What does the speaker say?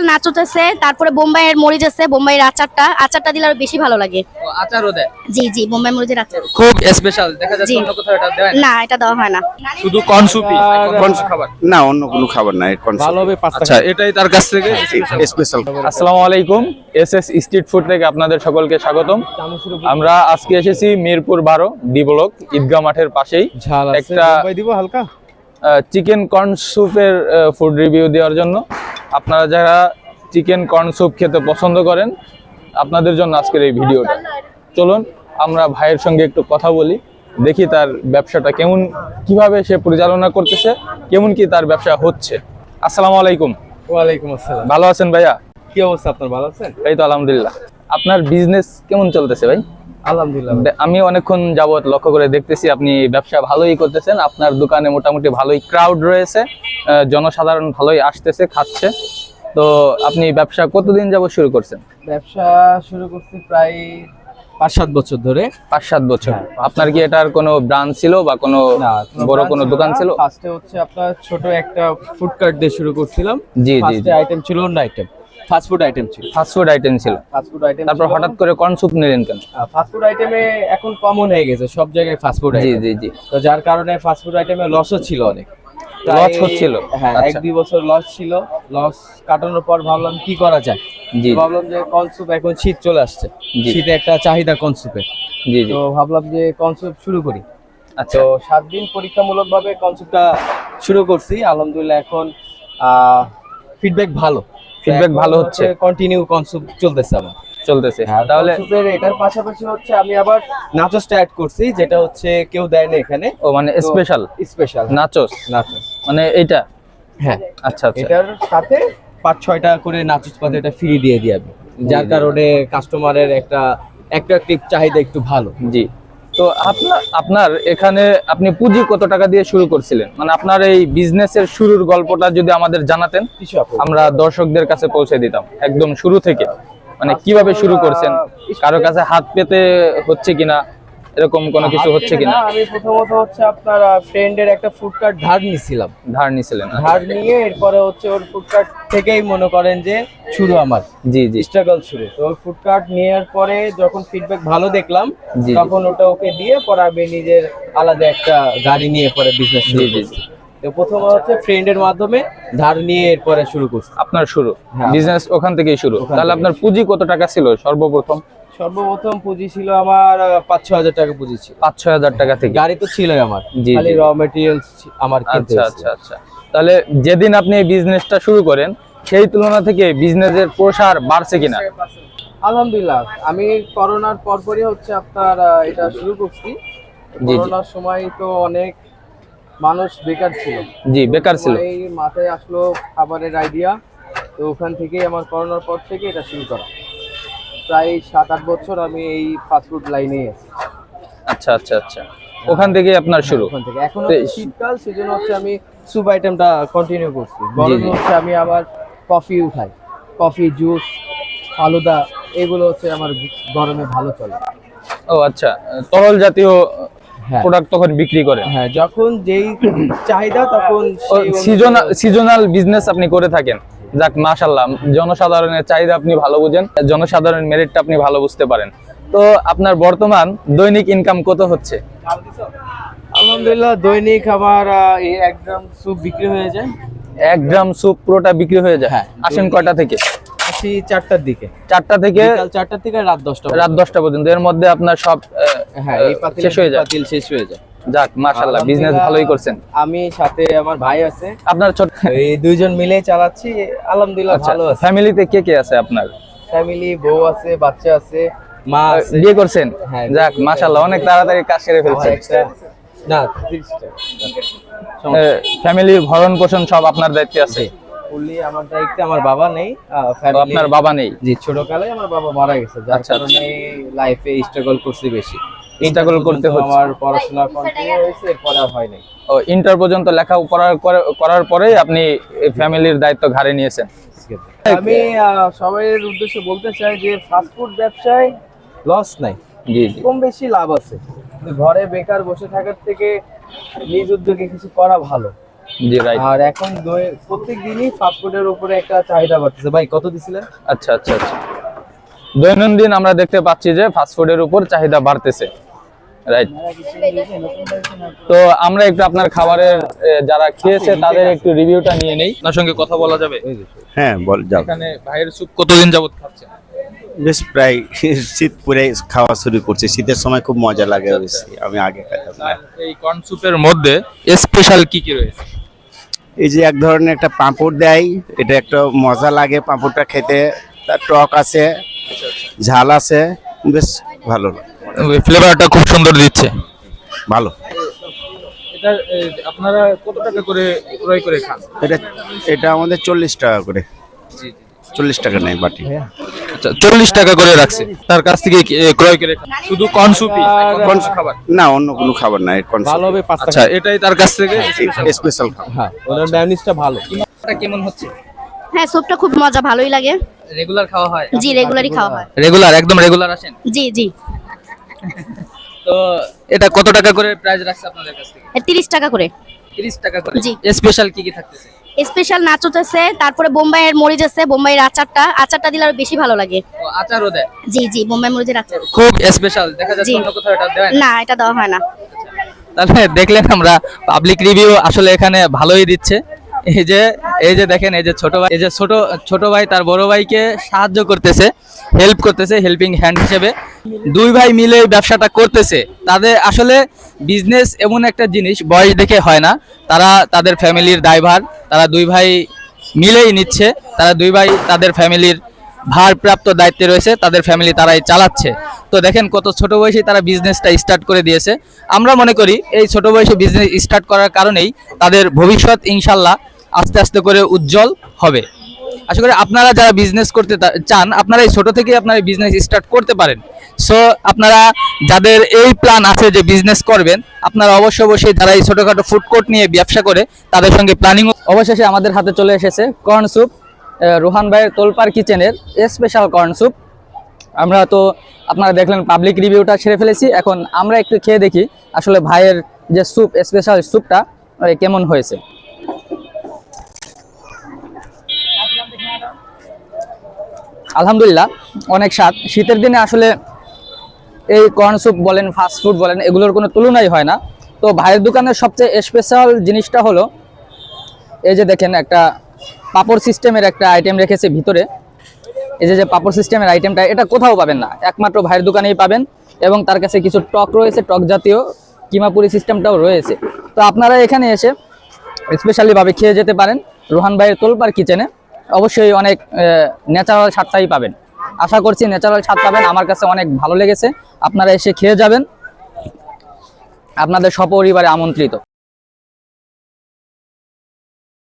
নাচুত আছে তারপরে বোম্বাইয়ের মরিচ আছে বোম্বাইয়ের আচারটা। আচারটা দিলে আরও বেশি ভালো লাগে। আচারও দেয়? জি জি বোম্বাই মরিচের আচার। খুব স্পেশাল দেখা যাচ্ছে অন্য কোথাও এটা দেয় না? না এটা দেওয়া হয় না। শুধু কর্ন সুপি কর্ন খাবার? না অন্য কোনো খাবার নাই ভালোভাবে পাঁচটা আচ্ছা এটাই তার কাছ থেকে? স্পেশাল আসসালামু আলাইকুম এস এস স্ট্রিট ফুড থেকে আপনাদের সকলকে স্বাগতম। আমরা আজকে এসেছি মিরপুর বারো ডি ব্লক ঈদগাহ মাঠের পাশেই। ঝাল একটা দিব হালকা? চিকেন কর্ন স্যুপের ফুড রিভিউ দেওয়ার জন্য। আপনারা যারা চিকেন কর্ন স্যুপ খেতে পছন্দ করেন আপনাদের জন্য আজকের এই ভিডিওটা। চলুন আমরা ভাইয়ের সঙ্গে একটু কথা বলি দেখি তার ব্যবসাটা কেমন কীভাবে সে পরিচালনা করতেছে কেমন কি তার ব্যবসা হচ্ছে। আসসালামু আলাইকুম। ওয়ালাইকুম আসসালাম। ভালো আছেন ভাইয়া? কি অবস্থা আপনার? ভালো আছেন? এই তো আলহামদুলিল্লাহ। আপনার বিজনেস কেমন চলতেছে ভাই? আলহামদুলিল্লাহ আমি অনেকক্ষণ যাবত লক্ষ্য করে দেখতেছি আপনি ব্যবসা ভালোই করতেছেন। আপনার দোকানে মোটামুটি ভালোই ক্রাউড রয়েছে জনসাধারণ ভালোই আসতেছে খাচ্ছে। তো আপনি ব্যবসা কতদিন যাবত শুরু করছেন? ব্যবসা শুরু করছি প্রায় পাঁচ সাত বছর ধরে। পাঁচ সাত বছর। হ্যাঁ, আপনার কি এটার কোনো ব্রাঞ্চ ছিল বা কোনো বড় কোনো দোকান ছিল? ফার্স্টে হচ্ছে আপনার ছোট একটা ফুড কার্ট দিয়ে শুরু করছিলাম। জি জি আইটেম ছিল অন্য আইটেম ফাস্ট ফুড আইটেম ছিল। ফাস্ট ফুড আইটেম ছিল। ফাস্ট ফুড আইটেম তারপর হঠাৎ করে কর্ন স্যুপ নিলেন কেন? ফাস্ট ফুড আইটেমে এখন কমন হয়ে গেছে সব জায়গায় ফাস্ট ফুড জি আইটেম জি জি। তো যার কারণে ফাস্ট ফুড আইটেমে লসও ছিল অনেক। Loss হচ্ছিল? হ্যাঁ এক আচ্ছা। দুই বছর লস ছিল। লস কাটানোর পর ভাবলাম কি করা যায়? জি। ভাবলাম যে কনসুপ এখন শীত চলে আসছে। শীতে একটা চাহিদা কনসুপের তো ভাবলাম যে কনসুপ শুরু করি। আচ্ছা। তো সাত দিন পরীক্ষামূলক ভাবে কনসুপটা শুরু করছি। আলহামদুলিল্লাহ এখন ফিডব্যাক ভালো। Feedback ভালো হচ্ছে? কন্টিনিউ কনসুপ চলতেছে আমার চলতেছে। হ্যাঁ, তাহলে এটার পাশাপাশি হচ্ছে আমি আবার নাচসটা অ্যাড করছি যেটা হচ্ছে কেউ দেয় না এখানে। ও মানে স্পেশাল স্পেশাল নাচোস নাচস মানে এইটা? হ্যাঁ। আচ্ছা আচ্ছা। এটার সাথে পাঁচ ছয়টা করে নাচোস পাতে এটা ফ্রি দিয়ে দিয়ে যার কারণে কাস্টমারের একটা অ্যাট্রাকটিভ চাহিদা একটু ভালো। জি। তো আপনার আপনার এখানে আপনি পুঁজি কত টাকা দিয়ে শুরু করছিলেন? মানে আপনার এই বিজনেসের শুরুর গল্পটা যদি আমাদের জানাতেন আমরা দর্শকদের কাছে পৌঁছে দিতাম একদম শুরু থেকে। মানে কীভাবে শুরু করছেন? কারও কাছে হাত পেতে হচ্ছে কিনা? এরকম কোনো কিছু হচ্ছে কিনা? আমি প্রথমত হচ্ছে আপনার ফ্রেন্ডের একটা ফুড কার্ট ধার নিছিলাম ধার নিছিলেন ধার নিয়ে এরপরে হচ্ছে ওর ফুড কার্ট থেকেই মনে করেন যে শুরু আমার। জি জি। স্ট্রাগল শুরু। তো ওর ফুড কার্ট নেওয়ার পরে যখন ফিডব্যাক ভালো দেখলাম। তখন ওটা ওকে দিয়ে পরে আমি নিজের আলাদা একটা গাড়ি নিয়ে পরে বিজনেস জি, জি, প্রথম হচ্ছে ফ্রেন্ডের মাধ্যমে ধার নিয়ে এরপরে শুরু করছি। আপনার শুরু। হ্যাঁ। বিজনেস ওখান থেকেই শুরু। তাহলে আপনার পুঁজি কত টাকা ছিল সর্বপ্রথম? সর্বপ্রথম পুঁজি ছিল আমার পাঁচ ছ হাজার টাকা পুঁজি ছিল। পাঁচ ছয় হাজার টাকা থেকে? গাড়ি তো ছিলই আমার। জি, খালি র মেটেরিয়ালস আমার কিনতে আচ্ছা আচ্ছা আচ্ছা। তাহলে যেদিন আপনি এই বিজনেসটা শুরু করেন সেই তুলনা থেকে বিজনেসের প্রসার বাড়ছে কিনা? আলহামদুলিল্লাহ। আমি করোনার পরপরই হচ্ছে আপনার এটা শুরু করছি। করোনার সময় তো অনেক মানুষ বেকার ছিল। জি বেকার ছিল। এই মাথায় আসলো খাবারের আইডিয়া তো ওখান থেকেই আমার করোনার পর থেকে এটা শুরু করা। প্রায় সাত আট বছর আমি এই ফাস্টফুড লাইনে আছি। আচ্ছা আচ্ছা আচ্ছা। ওখান থেকে আপনার শুরু? ওখান থেকে। এখন হচ্ছে শীতকাল সেজন্য হচ্ছে আমি স্যুপ আইটেমটা কন্টিনিউ করছি। গরমে। হচ্ছে আমি আবার কফি উঠাই। কফি জুস ফালুদা এগুলো হচ্ছে আমার গরমে ভালো চলে। ও আচ্ছা। তরল জাতীয় হ্যাঁ। প্রোডাক্ট তখন বিক্রি করেন? হ্যাঁ যখন যেই চাহিদা তখন সিজনাল সিজনাল বিজনেস আপনি করে থাকেন? যাক মাশাল্লাহ জনসাধারণের চাহিদা আপনি ভালো বুঝেন জনসাধারণের মেরিটটা আপনি ভালো বুঝতে পারেন। তো আপনার বর্তমান দৈনিক ইনকাম কত হচ্ছে? আলহামদুলিল্লাহ দৈনিক আমার এই এক গ্রাম স্যুপ বিক্রি হয়ে যায়। এক গ্রাম স্যুপ পুরোটা বিক্রি হয়ে যায়? হ্যাঁ, আসেন। কয়টা থেকে? আসি চারটার দিকে। চারটা থেকে চারটার থেকে রাত দশটা রাত দশটা পর্যন্ত এর মধ্যে আপনার সব হ্যাঁ এই শেষ হয়ে যায়। পাতিল শেষ হয়ে যায়। যাক মাশাল্লাহ বিজনেস ভালোই করছেন। আমি সাথে আমার ভাই আছে। আপনার ছোট এই দুইজন মিলে চালাচ্ছি আলহামদুলিল্লাহ আচ্ছা ভালো আছে। ফ্যামিলিতে কে কে আছে আপনার? ফ্যামিলি বউ আছে বাচ্চা আছে মা আছে। বিয়ে করছেন? হ্যাঁ, যাক বিয়ে মাশাল্লাহ অনেক তাড়াতাড়ি কাজ সেরে ফেলছেন। না ফ্যামিলি ভরণ পোষণ সব আপনার দায়িত্বে আছে। ফুললি আমার দায়িত্বে আমার বাবা নেই আপনার বাবা নেই? জি ছোটকালে আমার বাবা মারা গেছে। যার আচ্ছা, কারণে লাইফে স্ট্রাগল করছি বেশি। Inter করতে হচ্ছে। আমার পড়াশোনা কন্টিনিউ হয়েছে আর হয় নাই। ও ইন্টার পর্যন্ত লেখা করার করার পরেই আপনি ফ্যামিলির দায়িত্ব ঘাড়ে নিয়েছেন। আমি সবাইয়ের উদ্দেশ্যে বলতে চাই যে ফাস্টফুড ব্যবসায় লস নাই। জি জি। কম বেশি লাভ আছে। ঘরে বেকার বসে থাকার থেকে নিজ উদ্যোগে কিছু করা ভালো। জি রাইট আর এখন প্রত্যেক দিনই ফাস্টফুডের উপরে একটা চাহিদা বাড়তেছে। ভাই কত দিছিলেন? আচ্ছা আচ্ছা আচ্ছা। দৈনন্দিন আমরা দেখতে পাচ্ছি যে ফাস্টফুডের উপর চাহিদা বাড়তেছে রাইট তো আমরা একটু আপনার খাবারের যারা খেয়েছে তাদের একটু রিভিউটা নিয়ে নেই। আপনার সঙ্গে কথা বলা যাবে? হ্যাঁ বল যাও। এখানে ভাইয়ের স্যুপ কতদিন যাবত খাচ্ছেন বেশ প্রায় শীত পুরে খাওয়া শুরু করছে। শীতের সময় খুব মজা লাগে আমি আগে খেতাম এই কর্ন স্যুপের মধ্যে স্পেশাল কি কি রয়েছে? এই যে এক ধরনের একটা পাঁপড় দেয় এটা একটা মজা লাগে পাঁপড়টা খেতে। তার টক আছে ঝাল আছে বেশ ভালো। ফ্লেভারটা খুব সুন্দর দিচ্ছে। ভালো। এটা আপনারা কত টাকা করে ক্রয় করে খান? এটা এটা আমাদের চল্লিশ টাকা করে। চল্লিশ টাকা নেই বাটি। আচ্ছা চল্লিশ টাকা করে রাখছে। তার কাছ থেকে ক্রয় করে শুধু কর্ন স্যুপই খাবার? না অন্য কোনো খাবার নাই ভালো হবে আচ্ছা এটাই তার কাছ থেকে? স্পেশাল খাবার। হ্যাঁ ওনার ম্যানিসটা ভালো। কেমন হচ্ছে? হ্যাঁ স্যুপটা খুব মজা ভালোই লাগে। রেগুলার খাওয়া হয়? জি রেগুলারই খাওয়া হয়। রেগুলার একদম রেগুলার আসেন? জি জি। তো এটা কত টাকা করে প্রাইস রাখছে আপনাদের কাছ থেকে? তিরিশ টাকা করে। 30 টাকা করে। জি। স্পেশাল কি কি থাকতেছে? স্পেশাল আছে তারপরে বোম্বাইয়ের মরিচ আছে বোম্বাইয়ের আচারটা। আচারটা দিলে আরও বেশি ভালো লাগে। ও আচারও দেয়? জি জি বোম্বাই মরিচের আচার। খুব স্পেশাল দেখা যাচ্ছে অন্য কোথাও এটা দেয় না। না এটা দেওয়া হয় না। তাহলে দেখলেন আমরা পাবলিক রিভিউ আসলে এখানে ভালোই দিচ্ছে। এই যে এই যে দেখেন, এই যে ছোট ভাই, এই যে ছোট ছোট ভাই তার বড় ভাইকে সাহায্য করতেছে হেল্প করতেছে হেল্পিং হ্যান্ড হিসেবে। দুই ভাই মিলে ব্যবসাটা করতেছে। তাদের আসলে বিজনেস এমন একটা জিনিস, বয়স দেখে হয় না। তারা তাদের ফ্যামিলির দায়ভার, তারা দুই ভাই মিলেই নিচ্ছে। তারা দুই ভাই তাদের ফ্যামিলির ভারপ্রাপ্ত দায়িত্বে রয়েছে, তাদের ফ্যামিলি তারাই চালাচ্ছে। তো দেখেন কত ছোট বয়সে তারা বিজনেসটা স্টার্ট করে দিয়েছে। আমরা মনে করি, এই ছোট বয়সে বিজনেস স্টার্ট করার কারণেই তাদের ভবিষ্যৎ ইনশাল্লাহ আস্তে আস্তে করে উজ্জ্বল হবে। আশা করি আপনারা যারা বিজনেস করতে চান, আপনারা এই ছোট থেকে আপনারা বিজনেস স্টার্ট করতে পারেন। সো আপনারা যাদের এই প্ল্যান আছে যে বিজনেস করবেন, আপনারা অবশ্যই অবশ্যই যারা এই ছোটোখাটো কোর্ট নিয়ে ব্যবসা করে, তাদের সঙ্গে প্ল্যানিং অবশেষে আমাদের হাতে চলে এসেছে কর্ন স্যুপ রোহান ভাইয়ের তোলপার কিচেনের স্পেশাল কর্ন স্যুপ আমরা তো, আপনারা দেখলেন পাবলিক রিভিউটা ছেড়ে ফেলেছি। এখন আমরা একটু খেয়ে দেখি আসলে ভাইয়ের যে স্যুপ স্পেশাল স্যুপটা কেমন হয়েছে। আলহামদুলিল্লাহ, অনেক স্বাদ। শীতের দিনে আসলে এই কর্ন স্যুপ বলেন ফাস্ট ফুড বলেন, এগুলোর কোনো তুলনাই হয় না। তো ভাইয়ের দোকানের সবচেয়ে স্পেশাল জিনিসটা হলো, এই যে দেখেন একটা পাপড় সিস্টেমের একটা আইটেম রেখেছে ভিতরে। এই যে যে পাপড় সিস্টেমের আইটেমটা এটা কোথাও পাবেন না। একমাত্র ভাইয়ের দোকানেই পাবেন এবং তার কাছে কিছু টক রয়েছে, টক জাতীয় কিমাপুরি সিস্টেমটাও রয়েছে। তো আপনারা এখানে এসে স্পেশালি ভাবে খেয়ে যেতে পারেন। রোহান ভাইয়ের তোলপার কিচেনে অবশ্যই অনেক ন্যাচারাল স্বাদটাই পাবেন। আশা করছি ন্যাচারাল স্বাদ পাবেন। আমার কাছে অনেক ভালো লেগেছে। আপনারা এসে খেয়ে যাবেন। আপনাদের সপরিবারে আমন্ত্রিত।